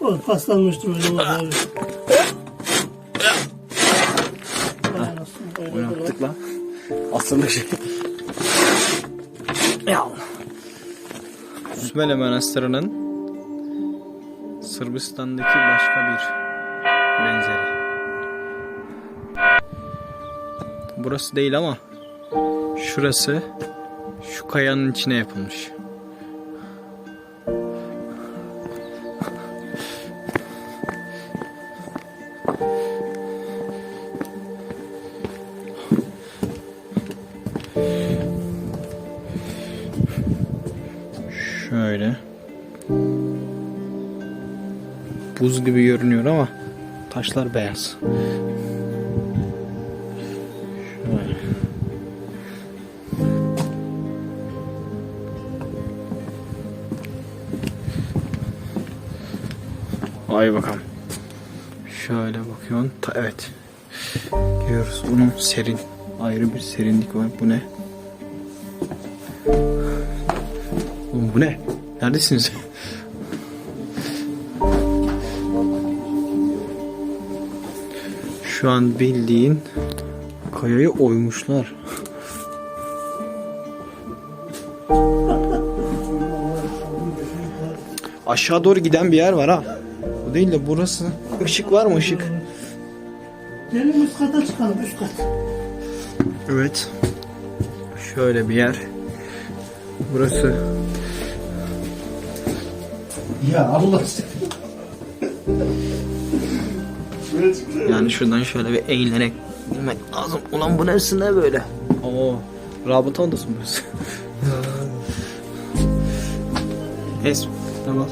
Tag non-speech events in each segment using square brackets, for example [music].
O paslanmıştı böyle orada. Ne yaptık lan? Asırlık şey. Ya. Sümele Manastırı'nın Sırbistan'daki başka bir benzeri. Burası değil ama şurası şu kayanın içine yapılmış. Buz gibi görünüyor ama taşlar beyaz. Ay bakalım. Şöyle bakıyorsun. Ta, evet. Görüyoruz. Bunun serin. Ayrı bir serinlik var. Bu ne? Oğlum bu ne? Neredesiniz? Şu an bildiğin kayayı oymuşlar. Aşağı doğru giden bir yer var ha. Bu değil de burası. Işık var mı ışık? Gelin üst kata çıkalım üst kat. Evet. Şöyle bir yer. Burası Ya Allah Yani şuradan şöyle bir eğilerek girmek lazım. Ulan bu neresi ne böyle? Oo, rabıta odası mı burası? Es, tamam.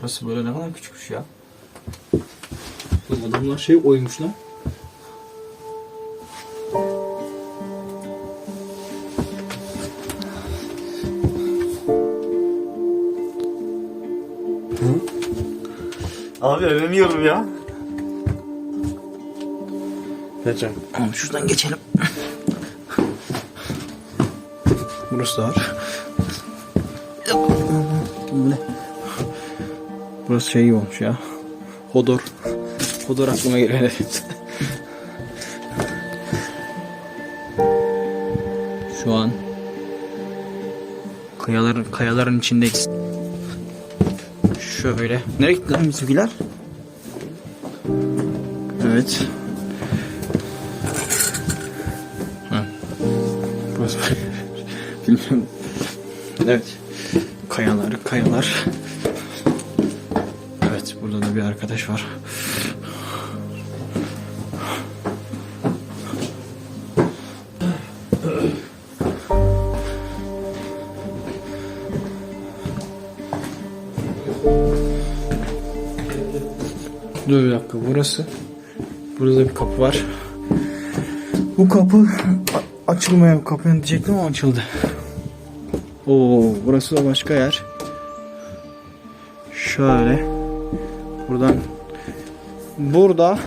Burası böyle ne kadar küçükmüş ya. Adamlar şey oymuşlar. Abi ölemiyorum ya. Geçen. Oğlum şuradan geçelim. Burası da var. Bu ne? Burası şey olmuş ya. Hodor. Hodor aklıma geliyor. Şu an kayaların kayaların içindeyiz. Şöyle. Nereye gitti lan bizimkiler? Evet. Ha. Burası [laughs] Bilmiyorum. Evet. Kayalar, kayalar. Evet, burada da bir arkadaş var. Dakika, burası. Burada bir kapı var. Bu kapı açılmayan kapı diyecektim ama açıldı. Oo, burası da başka yer. Şöyle. Buradan burada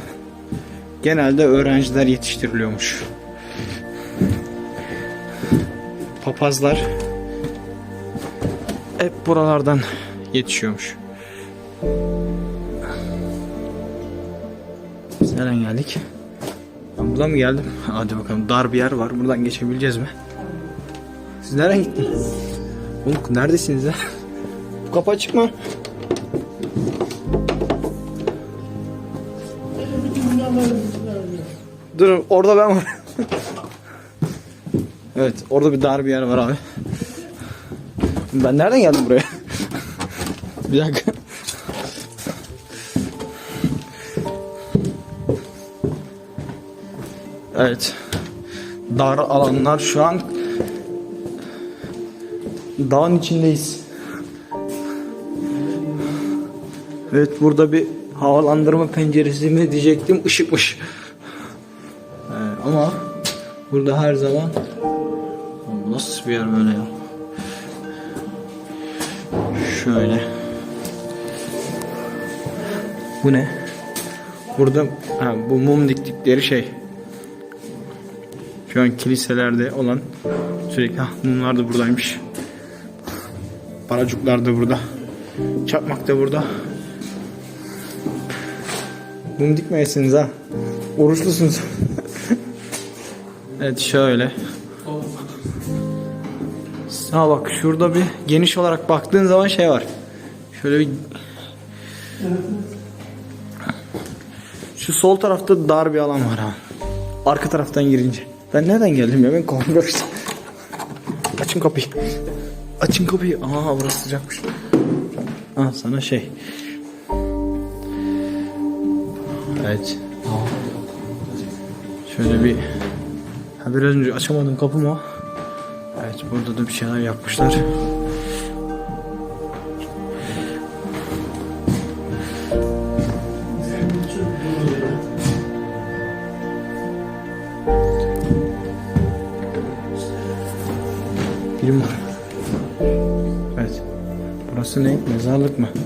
genelde öğrenciler yetiştiriliyormuş. Papazlar hep buralardan yetişiyormuş. Nereden geldik? Ben buradan mı geldim? Hadi bakalım dar bir yer var. Buradan geçebileceğiz mi? Siz nereye gittiniz? Oğlum neredesiniz ya? Bu kapı açık mı? Durun orada ben var. evet orada bir dar bir yer var abi. Ben nereden geldim buraya? bir dakika. Evet. Dar alanlar şu an dağın içindeyiz. Evet burada bir havalandırma penceresi mi diyecektim ışıkmış. Ee, ama burada her zaman nasıl bir yer böyle ya? Şöyle. Bu ne? Burada ha, bu mum diktikleri şey. Şu an kiliselerde olan sürekli Hah, mumlar da buradaymış. Paracuklar da burada. Çakmak da burada. Mum dikmeyesiniz ha. Oruçlusunuz. [laughs] evet şöyle. Ha bak şurada bir geniş olarak baktığın zaman şey var. Şöyle bir şu sol tarafta dar bir alan var ha. Arka taraftan girince. Ben nereden geldim ya? Ben karıştı. Açın kapıyı. Açın kapıyı. Aa burası sıcakmış. Ha sana şey. Evet. Şöyle bir ha, biraz önce açamadım kapımı. Evet burada da bir şeyler yapmışlar. Ne? Mezarlık mı? [laughs]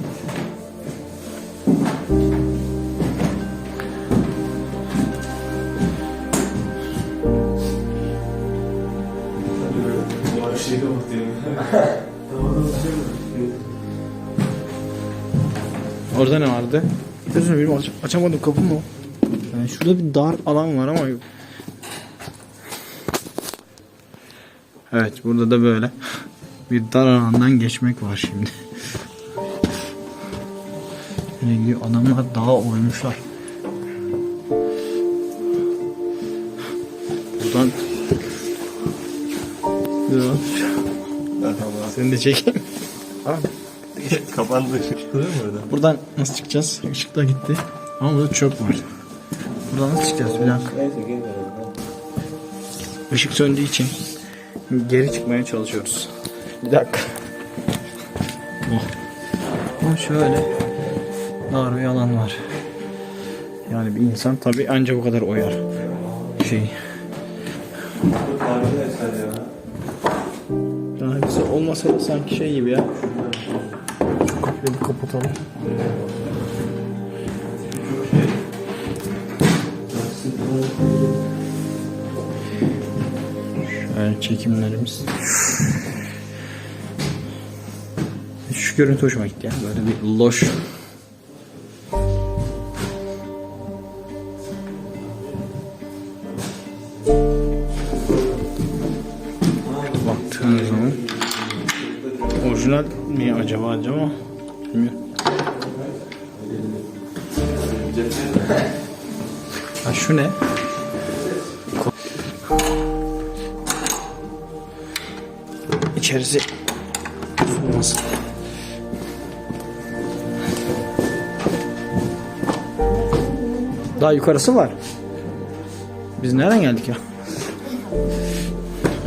Orada ne vardı? Gözünü benim aç açamadım kapımı. Yani şurada bir dar alan var ama yok. Evet burada da böyle bir dar alandan geçmek var şimdi. Gidiyor adamlar dağa oymuşlar. Buradan. Seni de çekeyim. Kapandı. Duruyor mu orada? Buradan nasıl çıkacağız? Işık da gitti. Ama burada çöp var. Buradan nasıl çıkacağız? Bir dakika. Işık söndüğü için geri çıkmaya çalışıyoruz. Bir dakika. Oh. Şöyle dar bir alan var. Yani bir insan tabi ancak bu kadar oyar. Şey. Arkadaşlar ya. Yani bize olmasa da sanki şey gibi ya. Şu kapıyı bir kapatalım. Şöyle çekimlerimiz. Şu görüntü hoşuma gitti ya. Böyle bir loş. Mi acaba acaba? Bilmiyorum. Ha şu ne? İçerisi soğumasın. Daha yukarısı var. Biz nereden geldik ya?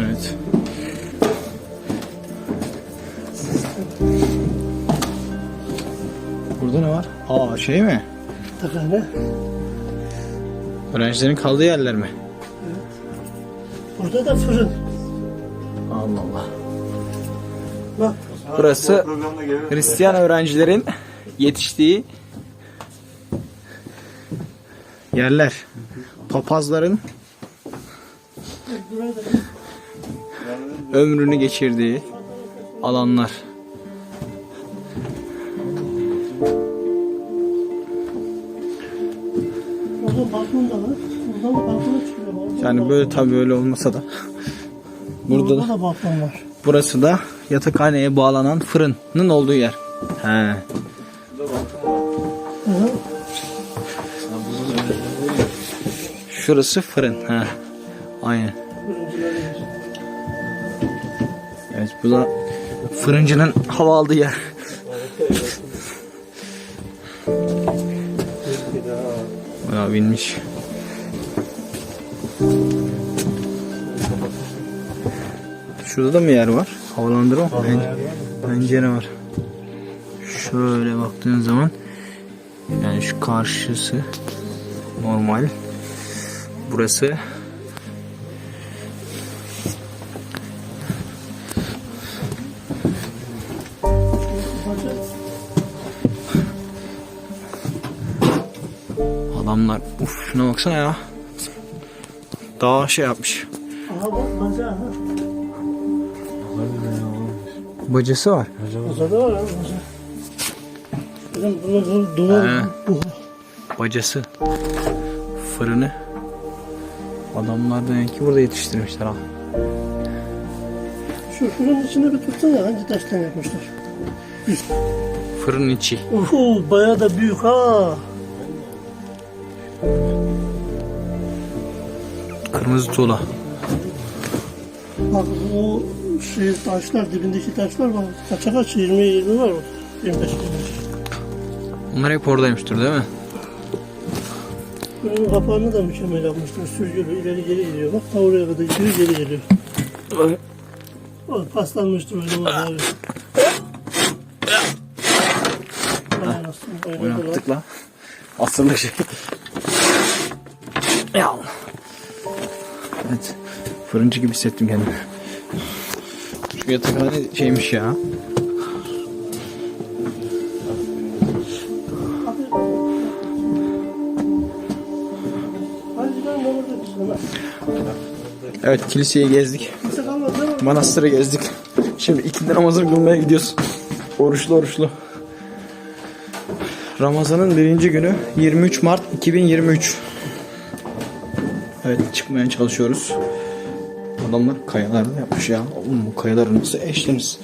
Evet. Burada ne var? Aa şey mi? Takane. Öğrencilerin kaldığı yerler mi? Burada da fırın. Allah Allah. Bak Burası. Hristiyan öğrencilerin yetiştiği yerler. Papazların ömrünü geçirdiği alanlar. Yani böyle tabii öyle olmasa da burada da da balkon var. burası da yatakhaneye bağlanan fırının olduğu yer. He. Şurası fırın. He. Aynen. Evet bu da fırıncının hava aldığı yer. Bayağı binmiş. Şurada da mı yer var? Havalandırma. Pen pencere var. Şöyle baktığın zaman yani şu karşısı normal. Burası Adamlar uf şuna baksana ya. Daha şey yapmış. Aha bak bacağı ha. Bacası var. Bacağı var bacağı. Bizim bunlar duvar He. bu. Bacası. Fırını. Adamlar demek ki burada yetiştirmişler ha. Şu fırının içine bir tutsana hangi taştan yapmışlar. Fırın içi. Uhu bayağı da büyük ha. Kırmızı tuğla. Bak bu şey taşlar dibindeki taşlar bak kaça kaç 20 20 var orada. 25 25. Bunlar hep oradaymıştır değil mi? Bunun kapağını da mükemmel yapmışlar. Sürgülü ileri geri gidiyor. Bak ta oraya kadar gidiyor geri geliyor. O paslanmıştır abi. Vay anasını, oynadılar. Oynattık lan. Asırlık şey. Ya. Evet. Fırıncı gibi hissettim kendimi. Şu yatakhane şeymiş ya. Evet kiliseyi gezdik. Manastırı gezdik. Şimdi ikindi namazını kılmaya gidiyoruz. Oruçlu oruçlu. Ramazan'ın birinci günü 23 Mart 2023. Evet çıkmaya çalışıyoruz. Adamlar kayalarda yapmış ya. Oğlum bu kayaları nasıl eştiniz?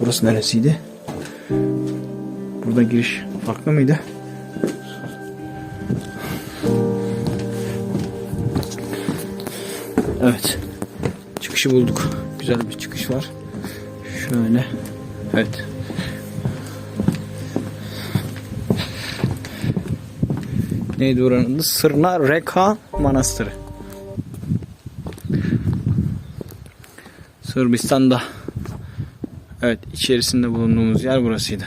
Burası neresiydi? Burada giriş farklı mıydı? Evet. Çıkışı bulduk. Güzel bir çıkış var. Şöyle. Evet. Neydi oranın adı? Sırna Reka Manastırı. Sırbistan'da. Evet içerisinde bulunduğumuz yer burasıydı.